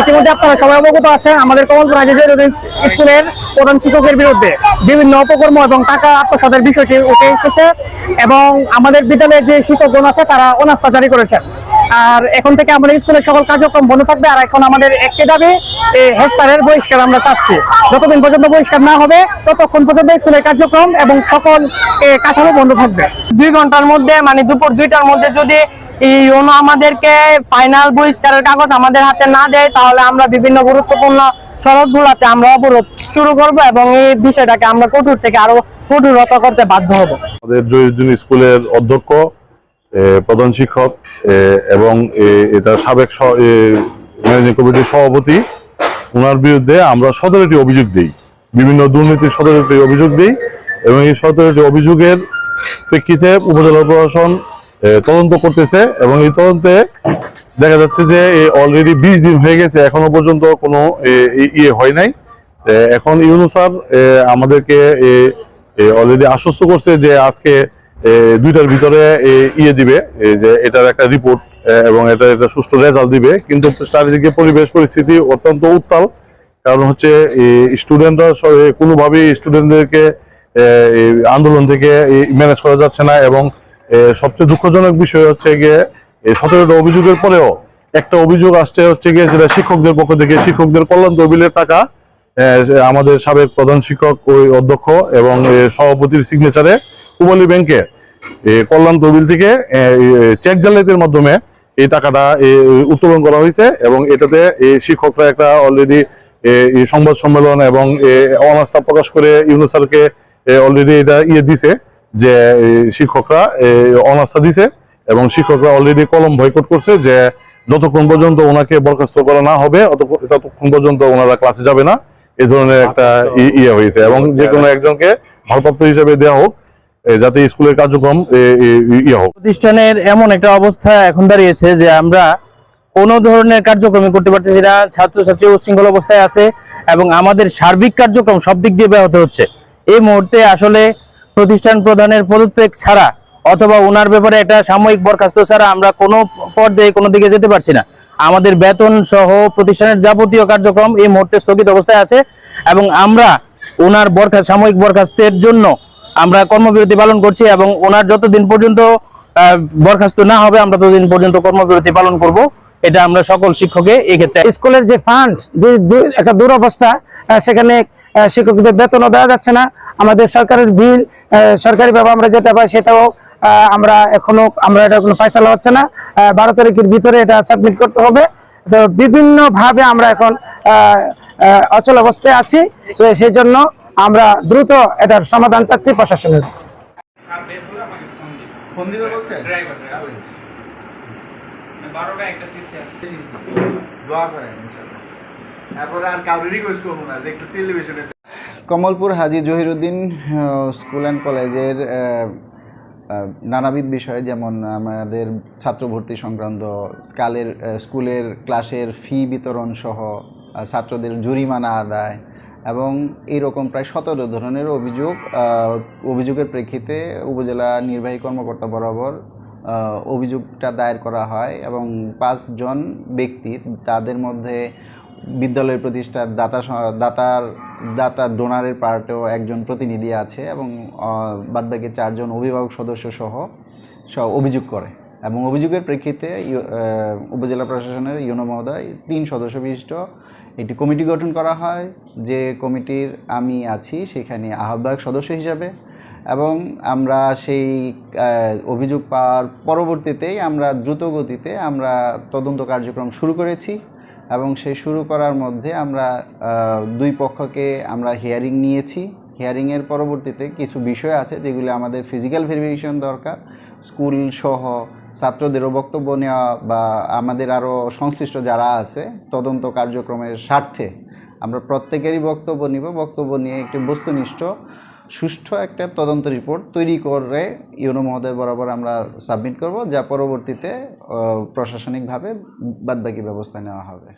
ইতিমধ্যে আপনারা সবাই অবগত আছেন, আমাদের কমলপুর হাজি জহিরুদ্দিন স্কুলের প্রধান শিক্ষকের বিরুদ্ধে বিভিন্ন অপকর্ম এবং টাকা আত্মসাতের বিষয়টি উঠে এসেছে এবং আমাদের বিদ্যালয়ের যে শিক্ষকগণ আছে, তারা অনাস্থা জারি করেছেন। আর এখন থেকে আমাদের স্কুলের সকল কার্যক্রম বন্ধ থাকবে, আর এখন আমাদের একটি দাবি হেড স্যারের বহিষ্কার আমরা চাচ্ছি। যতদিন পর্যন্ত বহিষ্কার না হবে, ততক্ষণ পর্যন্ত স্কুলের কার্যক্রম এবং সকল কাঠামো বন্ধ থাকবে। দুই ঘণ্টার মধ্যে মানে দুপুর দুইটার মধ্যে যদি ইউনো আমাদেরকে ফাইনাল বহিষ্কারের কাগজ আমাদের হাতে না দেয়, তাহলে আমরা বিভিন্ন গুরুত্বপূর্ণ সড়কগুলোতে আমরা অবরোধ শুরু করব এবং এই বিষয়টাকে আমরা কঠোর থেকে আরও কঠোরতা করতে বাধ্য হব। আমাদের জহিরুদ্দিন স্কুলের অধ্যক্ষ প্রধান শিক্ষক এবং এটা সাবেক ম্যানেজিং কমিটির সভাপতি ওনার বিরুদ্ধে আমরা সতেরোটি অভিযোগ দিই। বিভিন্ন দুর্নীতির সতেরোটি অভিযোগ দিই এবং এই সতেরোটি অভিযোগের প্রেক্ষিতে উপজেলা প্রশাসন তদন্ত করতেছে এবং এই তদন্তে দেখা যাচ্ছে যে অলরেডি বিশ দিন হয়ে গেছে, এখনও পর্যন্ত কোনো ইয়ে হয় নাই। এখন ইউনুসার আমাদেরকে অলরেডি আশ্বস্ত করছে যে আজকে দুইটার ভিতরে ইয়ে দিবে যে এটার একটা রিপোর্ট এবং এটা একটা সুষ্ঠু রেজাল্ট দিবে। কিন্তু চারিদিকে পরিবেশ পরিস্থিতি অত্যন্ত উত্তাল। কারণ হচ্ছে স্টুডেন্টরা কোনোভাবেই স্টুডেন্টদেরকে আন্দোলন থেকে ম্যানেজ করা যাচ্ছে না এবং সবচেয়ে দুঃখজনক বিষয় হচ্ছে গিয়ে সতেরোটা অভিযোগের পরেও একটা অভিযোগ আসছে হচ্ছে গিয়ে যেটা শিক্ষকদের পক্ষ থেকে, শিক্ষকদের কল্যাণ তহবিলের টাকা আমাদের সাবেক প্রধান শিক্ষক, ওই অধ্যক্ষ এবং সভাপতির সিগনেচারে কুমলি ব্যাংকে কল্যাণ তহবিল থেকে চেক জালিয়াতির মাধ্যমে এই টাকাটা উত্তোলন করা হয়েছে এবং এটাতে এই শিক্ষকরা একটা অলরেডি সংবাদ সম্মেলন এবং অনাস্থা প্রকাশ করে ইউনুসারকে অলরেডি এটা ইয়ে দিছে। যে শিক্ষকরা অনাস্থা দিছে এবং শিক্ষকরা অলরেডি কলম বয়কট করছে যে যতক্ষণ পর্যন্ত ওনাকে বরখাস্ত করা না হবে ততক্ষণ পর্যন্ত ওনারা ক্লাসে যাবে না। এ ধরনের একটা ইয়ে হয়েছে এবং যে কোনো একজনকে ভারপ্রাপ্ত হিসেবে দেওয়া হোক যাতে স্কুলের কার্যক্রম ইয়ে হোক। প্রতিষ্ঠানের এমন একটা অবস্থা এখন দাঁড়িয়েছে যে আমরা কোনো ধরনের কার্যক্রমই করতে পারতেছি না ছাত্রছাত্রী উশৃঙ্খল অবস্থায় আছে এবং আমাদের সার্বিক কার্যক্রম সব দিক দিয়ে ব্যাহত হচ্ছে। এই মুহূর্তে আসলে প্রতিষ্ঠান প্রধানের পদত্যাগ ছাড়া অথবা ওনার ব্যাপারে একটা সাময়িক বরখাস্ত ছাড়া আমরা কোনো পর্যায়ে কোনো দিকে যেতে পারছি না। আমাদের বেতন সহ প্রতিষ্ঠানের যাবতীয় কার্যক্রম এই মুহূর্তে স্থগিত অবস্থায় আছে এবং আমরা ওনার বরখাস্ত সাময়িক বরখাস্তের জন্য আমরা কর্মবিরতি পালন করছি এবং ওনার যতদিন পর্যন্ত বরখাস্ত না হবে, আমরা ততদিন পর্যন্ত কর্মবিরতি পালন করব। এটা আমরা সকল শিক্ষকে এক্ষেত্রে স্কুলের যে ফান্ড যে একটা দুরবস্থা সেখানে শিক্ষকদের বেতনও দেওয়া যাচ্ছে না। আমাদের সরকারের বিল সরকারি ভাবে আমরা যেটা পাই সেটাও আহ, আমরা এখনও আমরা এটা কোনো ফয়সালা হচ্ছে না। আহ, বারো তারিখের ভিতরে এটা সাবমিট করতে হবে। তো বিভিন্ন ভাবে আমরা এখন আহ, আহ, অচল অবস্থায় আছি। তো সেই জন্য আমরা দ্রুত এটার সমাধান চাচ্ছি প্রশাসনের কাছে। তারপরে আর রিকোয়েস্ট করব না যে একটু টেলিভিশনে কমলপুর হাজি জহিরুদ্দিন স্কুল অ্যান্ড কলেজের নানাবিধ বিষয় যেমন আমাদের ছাত্র ভর্তি সংক্রান্ত স্কালের স্কুলের ক্লাসের ফি বিতরণ সহ ছাত্রদের জরিমানা আদায় এবং এইরকম প্রায় সতেরো ধরনের অভিযোগ অভিযোগের প্রেক্ষিতে উপজেলা নির্বাহী কর্মকর্তা বরাবর অভিযোগটা দায়ের করা হয় এবং পাঁচজন ব্যক্তি তাদের মধ্যে বিদ্যালয় প্রতিষ্ঠার দাতা, দাতার দাতার ডোনারের পার্টেও একজন প্রতিনিধি আছে এবং বাদবাকি চারজন অভিভাবক সদস্য সহ সহ অভিযোগ করে। এবং অভিযোগের প্রেক্ষিতে উপজেলা প্রশাসনের ইউনো মহোদয় তিন সদস্য বিশিষ্ট একটি কমিটি গঠন করা হয়। যে কমিটির আমি আছি সেখানে আহ্বায়ক সদস্য হিসাবে এবং আমরা সেই অভিযোগ পাওয়ার পরবর্তীতেই আমরা দ্রুত গতিতে আমরা তদন্ত কার্যক্রম শুরু করেছি। এবং সেই শুরু করার মধ্যে আমরা দুই পক্ষকে আমরা হিয়ারিং নিয়েছি। হিয়ারিংয়ের পরবর্তীতে কিছু বিষয় আছে যেগুলি আমাদের ফিজিক্যাল ভেরিফিকেশন দরকার। স্কুল সহ ছাত্রদেরও বক্তব্য নেওয়া বা আমাদের আরও সংশ্লিষ্ট যারা আছে, তদন্ত কার্যক্রমের স্বার্থে আমরা প্রত্যেকেরই বক্তব্য নিব। বক্তব্য নিয়ে একটি বস্তুনিষ্ঠ সুষ্ঠু একটা তদন্ত রিপোর্ট তৈরি করে ইউনো মহোদয় বরাবর আমরা সাবমিট করব, যা পরবর্তীতে প্রশাসনিকভাবে বাদবাকি ব্যবস্থা নেওয়া হবে।